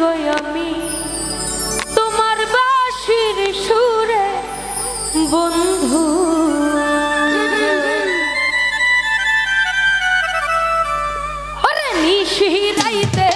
রই আমি তোমার বাসির সুরে বন্ধু। ওরে নিশিরাইতে